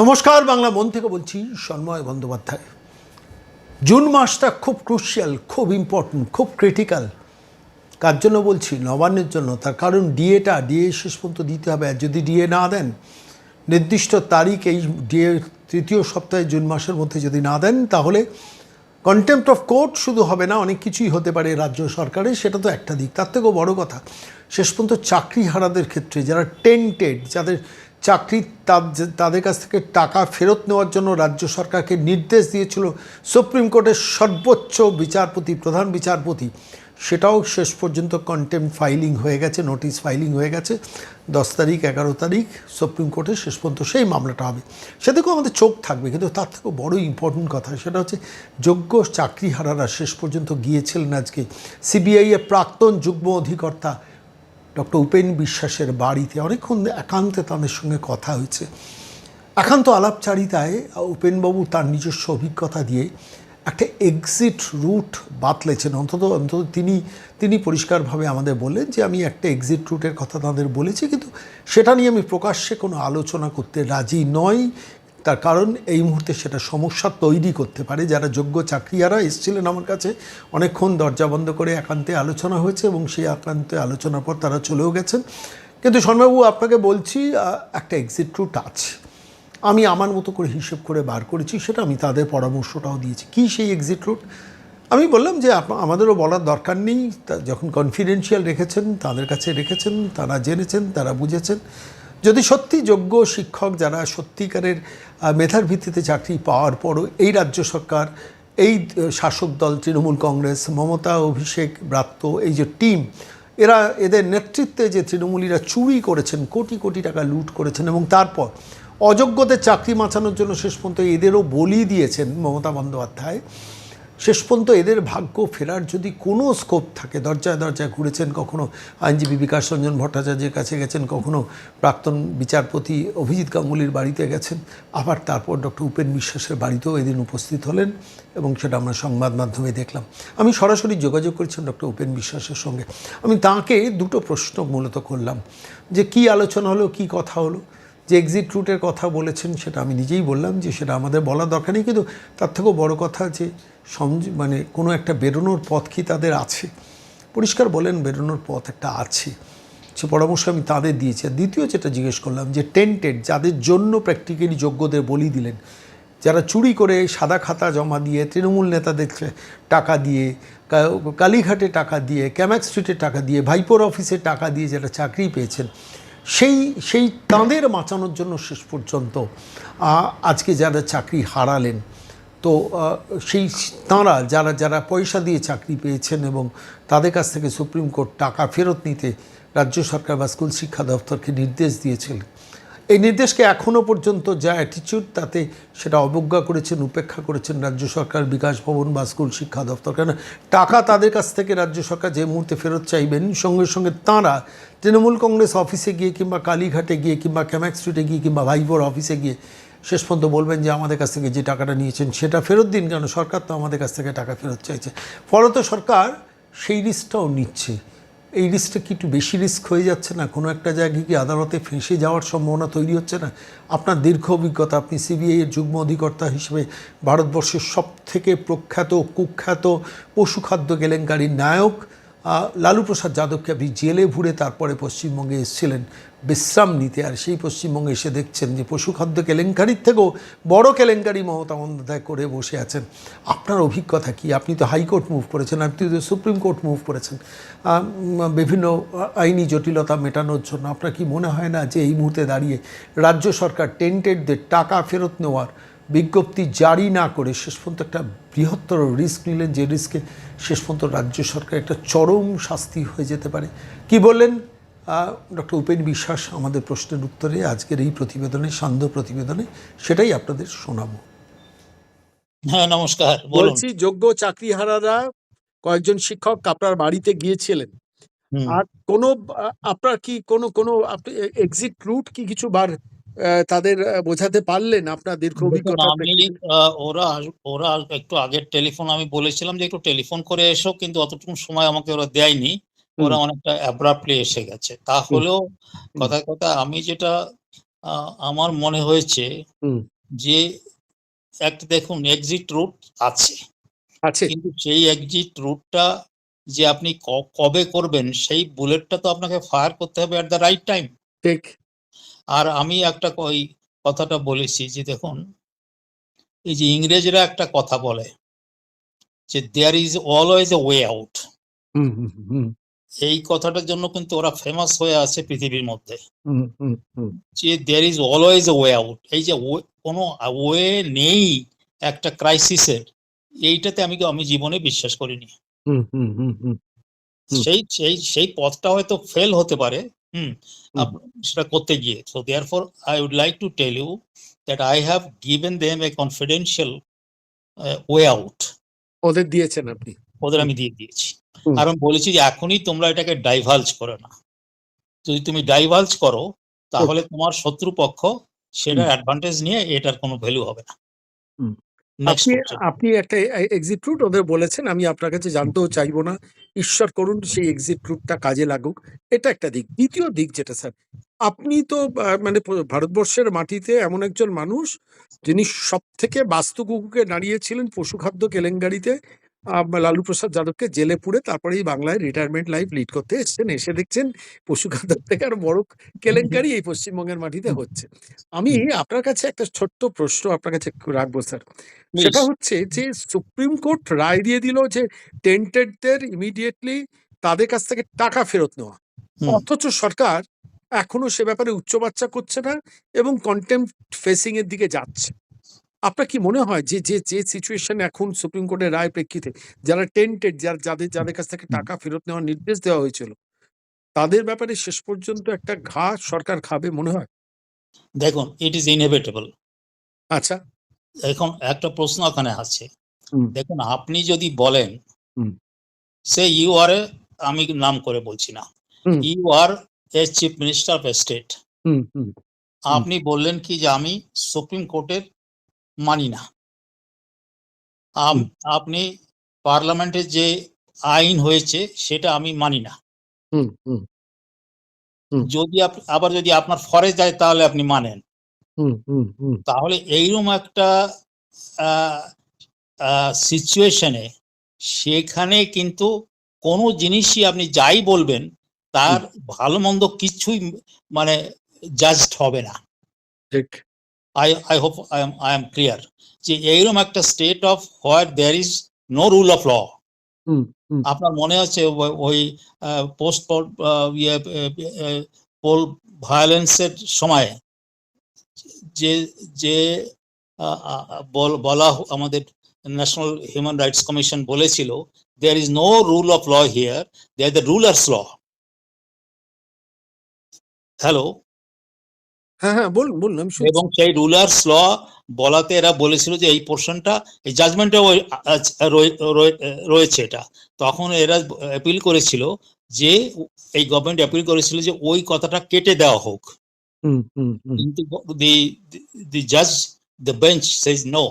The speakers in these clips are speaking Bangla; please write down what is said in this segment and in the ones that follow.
নমস্কার, বাংলা মন থেকে বলছি সন্ময় বন্দ্যোপাধ্যায়। জুন মাসটা খুব ক্রুশিয়াল খুব ইম্পর্টেন্ট খুব ক্রিটিক্যাল কার জন্য বলছি? নবান্নের জন্য। তার কারণ ডিএটা ডিএ শেষ পর্যন্ত দিতে হবে। আর যদি ডিএ না দেন, নির্দিষ্ট তারিখ এই ডিএ তৃতীয় সপ্তাহে জুন মাসের মধ্যে যদি না দেন, তাহলে কন্টেম্প্ট অফ কোর্ট শুধু হবে না, অনেক কিছুই হতে পারে রাজ্য সরকারের, সেটা তো একটা দিক। তার থেকেও বড় কথা, শেষ পর্যন্ত চাকরি হারাদের ক্ষেত্রে যারা টেন্টেড যাদের চাকরি তাদ- তাদের কাছ থেকে টাকা ফেরত নেওয়ার জন্য রাজ্য সরকারকে নির্দেশ দিয়েছিল। সুপ্রিম কোর্টের সর্বোচ্চ বিচারপতি, প্রধান বিচারপতি, সেটাও শেষ পর্যন্ত কন্টেম্প ফাইলিং হয়ে গেছে নোটিশ ফাইলিং হয়ে গেছে। দশ তারিখ, এগারো তারিখ সুপ্রিম কোর্টে শেষ পর্যন্ত সেই মামলাটা হবে। সেদিকেও আমাদের চোখ থাকবে, কিন্তু তার থেকেও বড় ইম্পর্টেন্ট কথা সেটা হচ্ছে যোগ্য চাকরিহারারা শেষ পর্যন্ত গিয়েছিলেন আজকে। সিবিআই এর প্রাক্তন যুগ্ম অধিকর্তা ডক্টর উপেন বিশ্বাসের বাড়িতে অনেকক্ষণ একান্তে তাদের সঙ্গে কথা হয়েছে। একান্ত আলাপচারিতায় উপেনবাবু তার নিজস্ব অভিজ্ঞতা দিয়ে একটা এক্সিট রুট বাতলেছেন। অন্তত অন্তত তিনি তিনি পরিষ্কারভাবে আমাদের বললেন যে, আমি একটা এক্সিট রুটের কথা তাদের বলেছি, কিন্তু সেটা নিয়ে আমি প্রকাশ্যে কোনো আলোচনা করতে রাজি নই। তার কারণ এই মুহূর্তে সেটা সমস্যা তৈরি করতে পারে। যারা যোগ্য চাকরিয়ারা এসেছিলেন আমার কাছে, অনেকক্ষণ দরজা বন্ধ করে একান্তে আলোচনা হয়েছে এবং সেই একান্তে আলোচনার পর তারা চলেও গেছেন। কিন্তু শর্মাবাবু আপনাকে বলছি একটা এক্সিট রুট আছে। আমি আমার মতো করে হিসেব করে বার করেছি, সেটা আমি তাদের পরামর্শটাও দিয়েছি। কী সেই এক্সিট রুট আমি বললাম যে আমাদেরও বলার দরকার নেই। যখন কনফিডেন্সিয়াল রেখেছেন, তাদের কাছে রেখেছেন, তারা জেনেছেন, তারা বুঝেছেন। যদি সত্যি যোগ্য শিক্ষক যারা সত্যিকারের মেধার ভিত্তিতে চাকরি পাওয়ার পরও এই রাজ্য সরকার, এই শাসক দল, তৃণমূল কংগ্রেস, মমতা, অভিষেক ব্রাত্য, এই যে টিম, এরা এদের নেতৃত্বে যে তৃণমূলীরা চুরি করেছেন, কোটি কোটি টাকা লুট করেছেন এবং তারপর অযোগ্যদের চাকরি বাঁচানোর জন্য শেষ পর্যন্ত এদেরও বলি দিয়েছেন মমতা বন্দ্যোপাধ্যায় শেষ পর্যন্ত এদের ভাগ্য ফেরার যদি কোনো স্কোপ থাকে, দরজায় দরজায় ঘুরেছেন কখনো আইনজীবী বিকাশ রঞ্জন ভট্টাচার্যের কাছে গেছেন, কখনো প্রাক্তন বিচারপতি অভিজিৎ গাঙ্গুলির বাড়িতে গেছেন, আবার তারপর ডক্টর উপেন বিশ্বাসের বাড়িতেও এদিন উপস্থিত হলেন এবং সেটা আমরা সংবাদ মাধ্যমে দেখলাম। আমি সরাসরি যোগাযোগ করেছেন ডক্টর উপেন বিশ্বাসের সঙ্গে। আমি তাকে দুটো প্রশ্ন মূলত করলাম, যে কি আলোচনা হলো, কি কথা হলো যে এক্সিট রুটের কথা বলেছেন, সেটা আমি নিজেই বললাম যে সেটা আমাদের বলা দরকার নেই, কিন্তু তার থেকেও বড় কথা যে সমঝ মানে কোনো একটা বেরোনোর পথ কি তাদের আছে? পরিষ্কার বলেন বেরোনোর পথ একটা আছে। সে পরামর্শ আমি তাদের দিয়েছি। আর দ্বিতীয় যেটা জিজ্ঞেস করলাম যে টেন্টেড যাদের জন্য প্র্যাকটিক্যালি যোগ্যদের বলি দিলেন, যারা চুরি করে সাদা খাতা জমা দিয়ে, তৃণমূল নেতাদের টাকা দিয়ে কালীঘাটে টাকা দিয়ে ক্যামাক স্ট্রিটে টাকা দিয়ে, ভাইপোর অফিসে টাকা দিয়ে যারা চাকরি পেয়েছেন সেই সেই তাঁদের বাঁচানোর জন্য শেষ পর্যন্ত আজকে যারা চাকরি হারালেন, তো সেই তাঁরা যারা যারা পয়সা দিয়ে চাকরি পেয়েছেন এবং তাদের কাছ থেকে সুপ্রিম কোর্ট টাকা ফেরত নিতে রাজ্য সরকার বা স্কুল শিক্ষা দপ্তরকে নির্দেশ দিয়েছিলেন এই নির্দেশকে এখনও পর্যন্ত যা অ্যাটিচিউড তাতে সেটা অবজ্ঞা করেছেন, উপেক্ষা করেছেন রাজ্য সরকার, বিকাশ ভবন বা স্কুল শিক্ষা দপ্তর। কেন টাকা তাদের কাছ থেকে রাজ্য সরকার যে মুহূর্তে ফেরত চাইবেন, সঙ্গে সঙ্গে তাঁরা তৃণমূল কংগ্রেস অফিসে গিয়ে কিংবা কালীঘাটে গিয়ে কিংবা ক্যামাক স্ট্রিটে গিয়ে কিংবা ভাইবোর অফিসে গিয়ে শেষ পর্যন্ত বলবেন যে আমাদের কাছ থেকে যে টাকাটা নিয়েছেন, সেটা ফেরত দিন। কেন সরকার তো আমাদের কাছ থেকে টাকা ফেরত চাইছে। ফলত সরকার সেই রিস্কটাও নিচ্ছে। এই রিস্কটা কি একটু বেশি রিস্ক হয়ে যাচ্ছে না? কোনো একটা জায়গায় কি আদালতে ফেঁসে যাওয়ার সম্ভাবনা তৈরি হচ্ছে না? আপনার দীর্ঘ অভিজ্ঞতা, আপনি এর যুগ্ম অধিকর্তা হিসেবে ভারতবর্ষের সব থেকে প্রখ্যাত, কুখ্যাত পশুখাদ্য কেলেঙ্কারির নায়ক লালু প্রসাদ যাদবকে আপনি জেলে ভুরে তারপরে পশ্চিমবঙ্গে এসেছিলেন, বিশ্রাম নিতে। আর সেই পশ্চিমবঙ্গে এসে দেখছেন যে পশুখাদ্য কেলেঙ্কারির থেকেও বড় কেলেঙ্কারি মমতা বন্দ্যোপাধ্যায় করে বসে আছেন। আপনার অভিজ্ঞতা কি? আপনি তো হাইকোর্ট মুভ করেছেন, আপনি তো সুপ্রিম কোর্ট মুভ করেছেন। বিভিন্ন আইনি জটিলতা মেটানোর জন্য আপনার কি মনে হয় না যে এই মুহূর্তে দাঁড়িয়ে রাজ্য সরকার টেন্টেডদের টাকা ফেরত নেওয়ার বিজ্ঞপ্তি জারি না করে শেষ পর্যন্ত একটা বৃহত্তর রিস্ক নিলেন যে রিস্কে শেষ পর্যন্ত রাজ্য সরকার একটা চরম শাস্তি হয়ে যেতে পারে। কি বললেন? ডক্টর উপেন বিশ্বাস আমাদের প্রশ্নের উত্তরে আজকের এই প্রতিবেদনে সান্ধ্য প্রতিবেদনে সেটাই আপনাদের শোনাবো। হ্যাঁ নমস্কার বলছি যোগ্য চাকরিহারারা কয়েকজন শিক্ষক আপনার বাড়িতে গিয়েছিলেন। আর কোনো আপনার কি কোনো কোনো আপনি এক্সিট রুট কি কিছু বার তাদের বোঝাতে পারলেন আপনার দীর্ঘ অভিজ্ঞতা ওরা ওরা একটু আগের টেলিফোন আমি বলেছিলাম যে একটু টেলিফোন করে এসো কিন্তু অতটুকু সময় আমাকে ওরা দেয়নি। ওরা অনেকটা অ্যাব্রাপ্টলি এসে গেছে। তাহলেও কথায় কথা আমি যেটা আমার মনে হয়েছে। যে একটা দেখুন এক্সিট রুট আছে। আছে। কিন্তু সেই এক্সিট রুটটা যে আপনি কবে করবেন সেই বুলেটটা তো আপনাকে ফায়ার করতে হবে অ্যাট দ্য রাইট টাইম ঠিক। আর আমি একটা ওই কথাটা বলেছি যে দেখুন এই যে ইংরেজরা একটা কথা বলে যে there is always a way out হুম হুম হুম এই কথাটার জন্য কিন্তু ওরা ফেমাস হয়ে আছে পৃথিবীর মধ্যে। হুম হুম হুম। যে there is always a way out এই যে কোনো ওয়ে নেই একটা ক্রাইসিসের এইটাতে আমি আমি জীবনে বিশ্বাস করিনি। হুম হুম হুম হুম। হুম। সেই সেই সেই পথটা হয়তো ফেল হতে পারে সেটা করতে গিয়ে। So therefore I would like to tell you that I have given them a confidential way out ওদের দিয়েছেন আপনি। ওদের আমি দিয়ে দিয়েছি। আর আমি বলেছি যে এখনই তোমরা এটাকে ডাইভালজ করে না। যদি তুমি ডাইভালজ করো তাহলে তোমার শত্রুপক্ষ সেটার অ্যাডভান্টেজ নিয়ে এটার কোনো ভ্যালু হবে না। আপনি আপনি একটা এক্সিট রুট ওদের বলেছেন আমি আপনার কাছে জানতেও চাইব না। ঈশ্বর করুন সেই এক্সিট রুটটা কাজে লাগুক। এটা একটা দিক। দ্বিতীয় দিক যেটা স্যার আপনি তো মানে ভারতবর্ষের মাটিতে এমন একজন মানুষ যিনি সব থেকে বাস্তুকুকুকে দাঁড়িয়েছিলেন পশুখাদ্য কেলেঙ্কারিতে লালু প্রসাদ যাদবকে জেলে পুড়ে তারপরেই বাংলায় রিটায়ারমেন্ট লাইফ লিড করতে এসেছেন। এসে দেখছেন পশুখাদ্য থেকে আর বড় কেলেঙ্কারি এই পশ্চিমবঙ্গের মাটিতে হচ্ছে। আমি আপনার কাছে একটা ছোট্ট প্রশ্ন আপনার কাছে রাখব স্যার। সেটা হচ্ছে যে সুপ্রিম কোর্ট রায় দিয়ে দিল যে টেন্টেডদের ইমিডিয়েটলি তাদের কাছ থেকে টাকা ফেরত নেওয়া। অথচ সরকার এখনও সে ব্যাপারে উচ্চ বাচ্চা করছে না এবং কন্টেম্প ফেসিং এর দিকে যাচ্ছে। আপনার কি মনে হয় যে যে যে সিচুয়েশন এখন সুপ্রিম কোর্টের রায় প্রেক্ষিতে যারা টেন্টেড যার যাদের যাদের কাছ থেকে টাকা ফেরত নেওয়ার নির্দেশ দেওয়া হয়েছিল তাদের ব্যাপারে শেষ পর্যন্ত একটা ঘা সরকার খাবে মনে হয়? দেখুন ইট ইজ ইনএভিটেবল আচ্ছা। এখন একটা প্রশ্ন ওখানে আছে। দেখুন আপনি যদি বলেন। সে ইউ আর এ আমি নাম করে বলছি না। You are a chief minister of state হুম হুম। আপনি বললেন কি যে আমি সুপ্রিম কোর্টের মানি না। আম- আপনি পার্লামেন্টের যে আইন হয়েছে সেটা আমি মানি না। হুম হুম। হুম। যদি আবার যদি আপনার ফরে যায় তাহলে আপনি মানেন। হুম হুম হুম। তাহলে এইরকম একটা সিচুয়েশনে সেখানে কিন্তু কোনো জিনিসই আপনি যাই বলবেন তার ভালো মন্দ কিছুই মানে জাজড হবে না। ঠিক। I I hope I am I am clear যে এইরকম একটা state of where there is no rule of law আপনার মনে আছে ওই- পোস্ট ইয়ে পোল ভায়োলেন্সের সময়? যে যে বল- আমাদের ন্যাশনাল হিউম্যান রাইটস কমিশন বলেছিল there is no rule of law here there the rulers law hello হ্যাঁ হ্যাঁ বলুন বলুন আমি এবং সেই রুলার্স ল বলাতে এরা বলেছিল যে এই পোর্শনটা এই জাজমেন্টে রয়েছে এটা। তখন এরা অ্যাপিল করেছিল যে এই গভর্নমেন্ট অ্যাপিল করেছিল যে ওই কথাটা কেটে দেওয়া হোক। হুম হুম হুম। কিন্তু দি দি জাজ the bench says no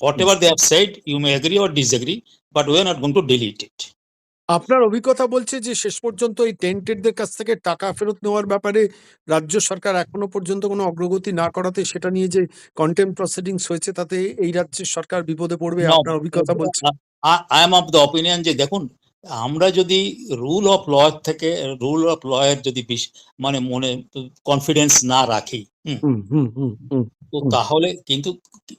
whatever they have said you may agree or disagree but we are not going to delete it আপনার অভিজ্ঞতা বলছে যে শেষ পর্যন্ত এই টেন্টেডদের কাছ থেকে টাকা ফেরত নেওয়ার ব্যাপারে রাজ্য সরকার এখনও পর্যন্ত কোনো অগ্রগতি না করাতে সেটা নিয়ে যে কন্টেম্প প্রসিডিংস হয়েছে তাতে এই রাজ্যের সরকার বিপদে পড়বে আপনার অভিজ্ঞতা বলছে? I am of the opinion যে দেখুন আমরা যদি রুল অফ ল থেকে রুল অফ ল যদি মানে মনে কনফিডেন্স না রাখি তো তাহলে কিন্তু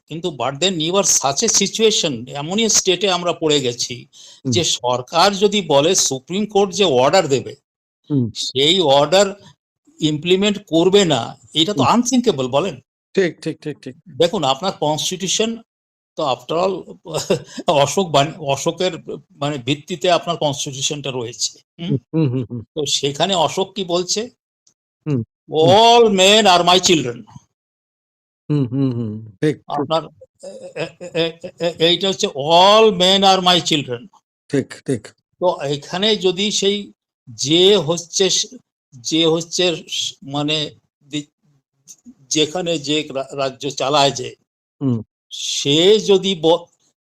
কিন্তু but then you are such a situation এমনই স্টেটে আমরা পড়ে গেছি যে সরকার যদি বলে সুপ্রিম কোর্ট যে অর্ডার দেবে হুম। সেই অর্ডার ইমপ্লিমেন্ট করবে না এটা তো আনথিঙ্কেবল বলেন। ঠিক ঠিক ঠিক ঠিক। দেখুন আপনার কনস্টিটিউশন তো আফটার অল অশোক অশোকের মানে ভিত্তিতে আপনার কনস্টিটিউশনটা রয়েছে হুম? হুম হুম হুম তো সেখানে অশোক কি বলছে? All men are my children হুম হুম হুম। ঠিক আপনার এইটা হচ্ছে all men are my children. ঠিক ঠিক। তো এখানে যদি সেই যে হচ্ছে যে হচ্ছে মানে যেখানে যে রাজ্য চালায় যে হুম। সে যদি ব-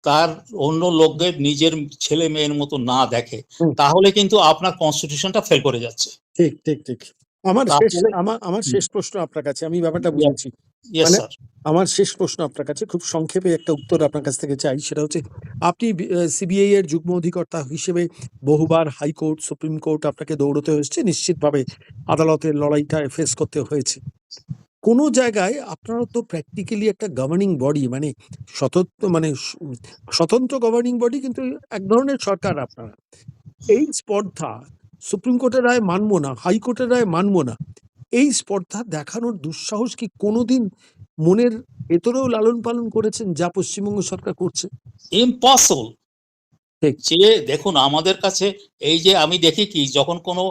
তার অন্য লোকদের নিজের ছেলে মেয়ের মতো না দেখে তাহলে কিন্তু আপনার কনস্টিটিউশনটা ফেল করে যাচ্ছে। ঠিক ঠিক ঠিক। আমার শেষ আমার আমার শেষ প্রশ্ন আপনার কাছে আমি ব্যাপারটা. বুঝেছি মানে- আমার শেষ প্রশ্ন আপনার কাছে খুব সংক্ষেপে একটা উত্তর আপনার কাছ থেকে চাই সেটা হচ্ছে আপনি সিবিআই এর যুগ্ম অধিকর্তা হিসেবে বহুবার হাইকোর্ট সুপ্রিম কোর্ট আপনাকে দৌড়তে হয়েছে নিশ্চিতভাবে আদালতের লড়াইটা ফেস করতে হয়েছে। কোনো জায়গায় আপনারা তো প্র্যাকটিক্যালি একটা গভর্নিং বডি মানে স্বতন্ত্র মানে স্বতন্ত্র গভর্নিং বডি কিন্তু এক ধরনের সরকার আপনারা। এই স্পর্ধা সুপ্রিম কোর্টের রায় মানবো না হাইকোর্টের রায় মানবো না। এই স্পর্ধা দেখানোর দুঃসাহস কি কোনোদিন মনের ভেতরেও লালন পালন করেছেন যা পশ্চিমবঙ্গ সরকার করছে ইম্পসিবল। যে দেখুন আমাদের কাছে এই যে আমি দেখি কি যখন কোনো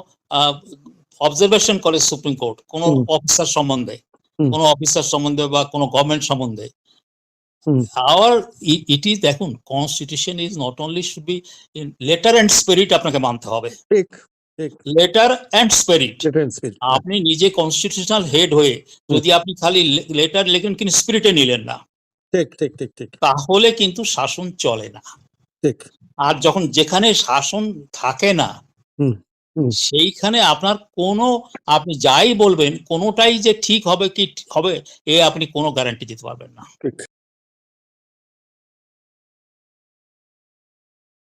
অবজারভেশন করে সুপ্রিম কোর্ট কোনো অফিসার সম্বন্ধে। কোনো অফিসার সম্বন্ধে বা কোনো গভর্নমেন্ট সম্বন্ধে। আওয়ার ইট ইজ দেখুন constitution is not only should be letter and spirit আপনাকে মানতে হবে ঠিক লেটার অ্যান্ড স্পিরিট. আপনি নিজে কনস্টিটিউশনাল হেড হয়ে যদি আপনি খালি লেটার লেখেন কিন্তু স্পিরিটে নিলেন না। ঠিক ঠিক ঠিক ঠিক। তাহলে কিন্তু শাসন চলে না। ঠিক। আর যখন যেখানে শাসন থাকে না। সেইখানে আপনার কোনো আপনি যাই বলবেন কোনোটাই যে ঠিক হবে কি হবে এ আপনি কোনো গ্যারান্টি দিতে পারবেন না। ঠিক।